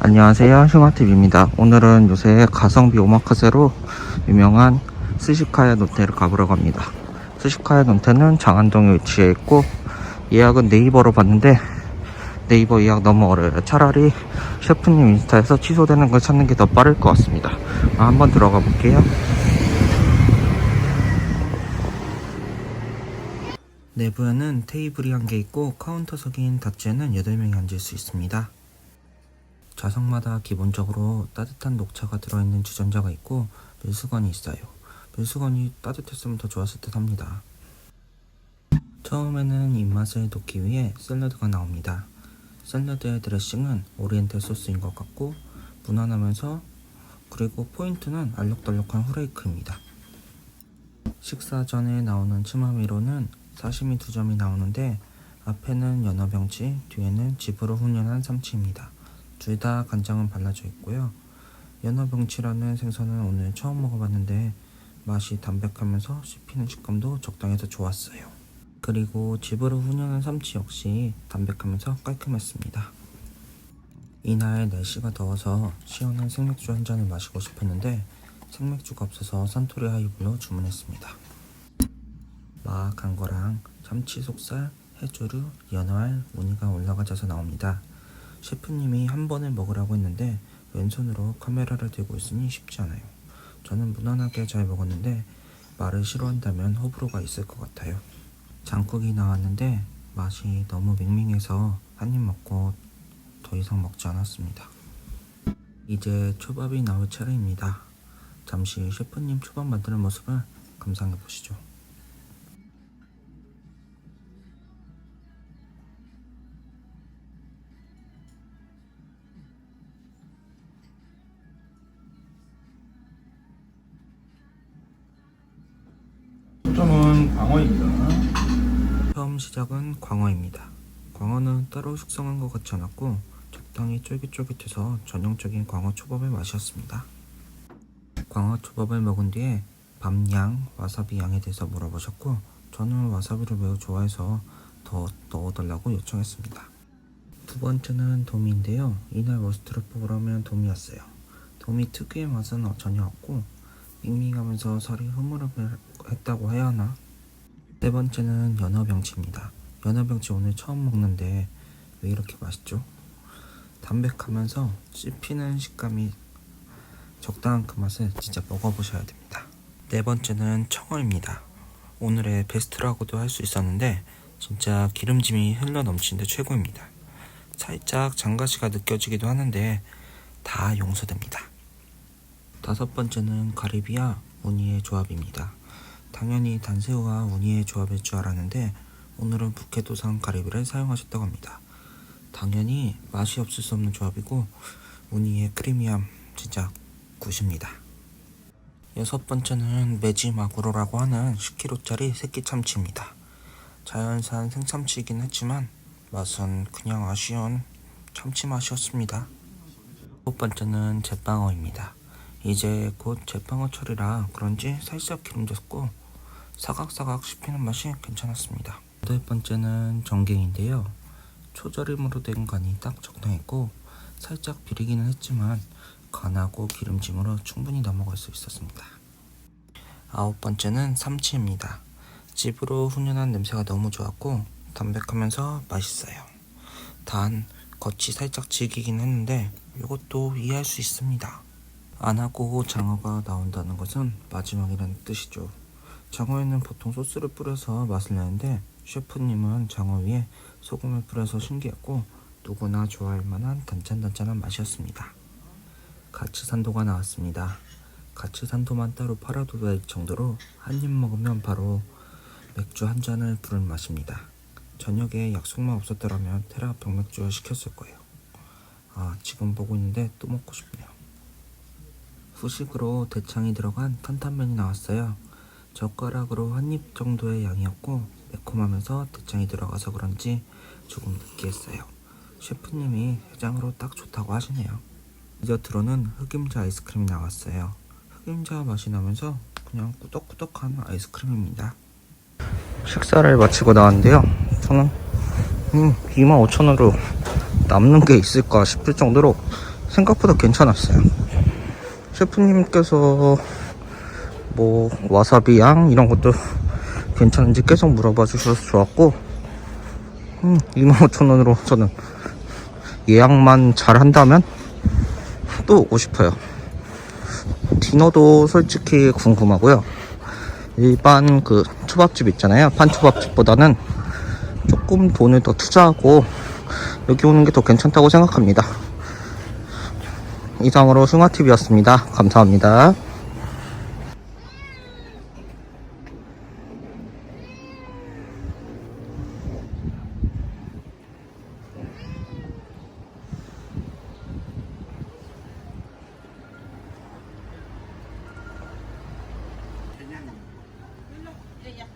안녕하세요. 흉아TV입니다. 오늘은 요새 가성비 오마카세로 유명한 스시카야 노테를 가보러 갑니다. 스시카야 노테는 장안동에 위치해 있고 예약은 네이버로 봤는데 네이버 예약 너무 어려워요. 차라리 셰프님 인스타에서 취소되는 걸 찾는 게 더 빠를 것 같습니다. 아, 한번 들어가 볼게요. 내부에는 테이블이 한 개 있고 카운터석인 닷지에는 8명이 앉을 수 있습니다 좌석마다 기본적으로 따뜻한 녹차가 들어있는 주전자가 있고 밀수건이 있어요. 밀수건이 따뜻했으면 더 좋았을 듯 합니다. 처음에는 입맛을 돋기 위해 샐러드가 나옵니다. 샐러드의 드레싱은 오리엔탈 소스인 것 같고 무난하면서 그리고 포인트는 알록달록한 후레이크입니다. 식사 전에 나오는 츠마미로는 사시미 두 점이 나오는데 앞에는 연어병치, 뒤에는 집으로 훈련한 삼치입니다. 둘 다 간장은 발라져 있고요. 연어병치라는 생선은 오늘 처음 먹어봤는데 맛이 담백하면서 씹히는 식감도 적당해서 좋았어요. 그리고 집으로 훈연한 삼치 역시 담백하면서 깔끔했습니다. 이날 날씨가 더워서 시원한 생맥주 한 잔을 마시고 싶었는데 생맥주가 없어서 산토리 하이볼로 주문했습니다. 마악한 거랑 참치 속살, 해조류, 연어알, 무늬가 올라가져서 나옵니다. 셰프님이 한 번에 먹으라고 했는데 왼손으로 카메라를 들고 있으니 쉽지 않아요. 저는 무난하게 잘 먹었는데 말을 싫어한다면 호불호가 있을 것 같아요. 장국이 나왔는데 맛이 너무 밍밍해서 한 입 먹고 더 이상 먹지 않았습니다. 이제 초밥이 나올 차례입니다. 잠시 셰프님 초밥 만드는 모습을 감상해 보시죠. 광어입니다. 처음 시작은 광어입니다. 광어는 따로 숙성한 것 같지 않았고 적당히 쫄깃쫄깃해서 전형적인 광어 초밥의 맛이었습니다. 광어 초밥을 먹은 뒤에 밤양, 와사비 양에 대해서 물어보셨고 저는 와사비를 매우 좋아해서 더 넣어달라고 요청했습니다. 두 번째는 도미인데요. 이날 머스트를 뽑으라면 도미였어요. 도미 특유의 맛은 전혀 없고 밍밍하면서 살이 흐물흐물했다고 해야 하나? 세 번째는 연어병치입니다. 연어병치 오늘 처음 먹는데 왜 이렇게 맛있죠? 담백하면서 씹히는 식감이 적당한 그 맛을 진짜 먹어보셔야 됩니다. 네 번째는 청어입니다. 오늘의 베스트라고도 할 수 있었는데 진짜 기름짐이 흘러 넘치는데 최고입니다. 살짝 장가시가 느껴지기도 하는데 다 용서됩니다. 다섯 번째는 가리비와 우니의 조합입니다. 당연히 단새우와 우니의 조합일 줄 알았는데 오늘은 북해도산 가리비를 사용하셨다고 합니다. 당연히 맛이 없을 수 없는 조합이고 우니의 크리미함 진짜 굿입니다. 여섯 번째는 메지마구로라고 하는 10kg짜리 새끼 참치입니다. 자연산 생참치이긴 했지만 맛은 그냥 아쉬운 참치 맛이었습니다. 첫 번째는 제빵어입니다. 이제 곧 제빵어철이라 그런지 살짝 기름졌고 사각사각 씹히는 맛이 괜찮았습니다. 여덟 번째는 전갱인데요. 초절임으로 된 간이 딱 적당했고 살짝 비리기는 했지만 간하고 기름짐으로 충분히 넘어갈 수 있었습니다. 아홉 번째는 삼치입니다. 집으로 훈연한 냄새가 너무 좋았고 담백하면서 맛있어요. 단 겉이 살짝 질기긴 했는데 이것도 이해할 수 있습니다. 안 하고 장어가 나온다는 것은 마지막이라는 뜻이죠. 장어에는 보통 소스를 뿌려서 맛을 내는데 셰프님은 장어 위에 소금을 뿌려서 신기했고 누구나 좋아할 만한 단짠단짠한 맛이었습니다. 가츠산도가 나왔습니다. 가츠산도만 따로 팔아도 될 정도로 한 입 먹으면 바로 맥주 한 잔을 부른 맛입니다. 저녁에 약속만 없었더라면 테라 병맥주 시켰을 거예요. 아 지금 보고 있는데 또 먹고 싶네요. 후식으로 대창이 들어간 탄탄면이 나왔어요. 젓가락으로 한 입 정도의 양이었고 매콤하면서 대창이 들어가서 그런지 조금 느끼했어요. 셰프님이 해장으로 딱 좋다고 하시네요. 디저트로는 흑임자 아이스크림이 나왔어요. 흑임자 맛이 나면서 그냥 꾸덕꾸덕한 아이스크림입니다. 식사를 마치고 나왔는데요. 저는 음, 25,000원으로 남는 게 있을까 싶을 정도로 생각보다 괜찮았어요. 셰프님께서 뭐 와사비 양 이런 것도 괜찮은지 계속 물어봐 주셔서 좋았고 음, 25,000원으로 저는 예약만 잘 한다면 또 오고 싶어요. 디너도 솔직히 궁금하고요. 일반 그 초밥집 있잖아요. 판초밥집보다는 조금 돈을 더 투자하고 여기 오는 게 더 괜찮다고 생각합니다. 이상으로 숭아TV였습니다. 감사합니다. estrellas